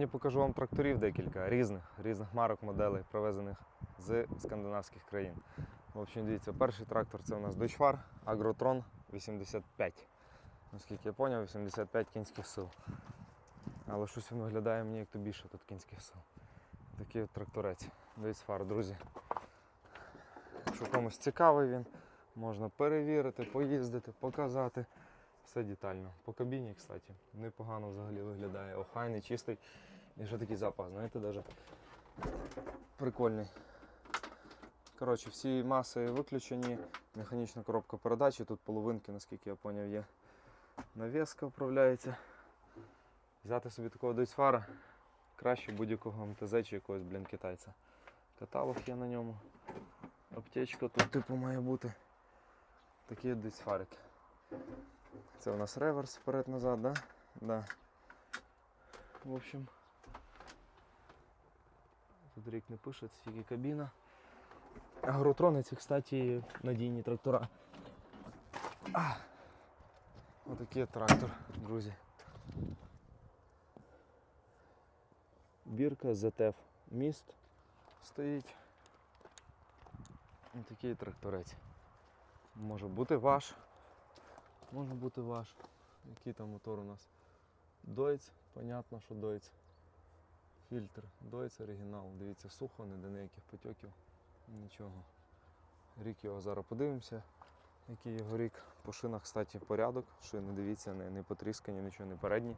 Я покажу вам тракторів декілька різних, різних марок, моделей, привезених з скандинавських країн. В общем, дивіться, перший трактор це у нас Deutschfar Agrotron 85. Наскільки я зрозумів, 85 кінських сил. Але щось він виглядає мені, як то більше тут кінських сил. Такий от тракторець. Deutschfar, друзі. Якщо комусь цікавий він, можна перевірити, поїздити, показати. Все детально. По кабіні, кстати, непогано взагалі виглядає. Охайний, чистий. І ще такий запах, знаєте, даже прикольний. Коротше, всі маси виключені, механічна коробка передачі, тут половинки, наскільки я зрозумів, є. Навіска управляється. Взяти собі такого дойсфара краще будь-якого МТЗ чи якогось, блін, китайця. Каталог є на ньому. Аптечка тут типу має бути. Такі дойсфарики. Це у нас реверс вперед-назад, да? Да. В общем. Тут рік не пише, це тільки кабіна. Агротрони ці, кстати, надійні трактора. А! Отакий трактор, друзі. Бірка ZF міст стоїть. Отакий тракторець. Може бути ваш. Може бути ваш. Який там мотор у нас? Дойц, понятно, що Дойц. Фільтр. Дойц оригінал. Дивіться, сухо, ніде ніяких потьоків. Нічого. Рік його зараз подивимося. Який його рік. По шинах, кстати, порядок. Шини, дивіться, не, не потріскані, нічого, не передні,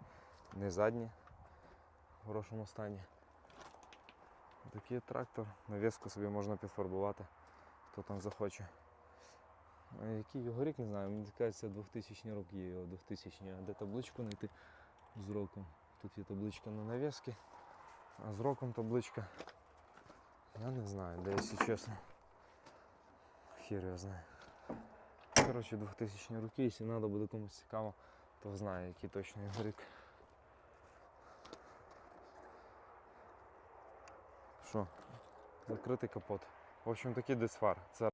не задні. В хорошому стані. Такий трактор. Навіску собі можна підфарбувати, хто там захоче. Який його рік, не знаю, мені здається, 2000 рок є його 2000 а де табличку знайти з роком. Тут є табличка на навіски, а з роком табличка. Я не знаю, де, якщо чесно. Хір його знає. Коротше, 2000 роки, якщо треба буде комусь цікаво, то знає, який точно його рік. Що? Закритий капот. В общем, такий дисфар. Це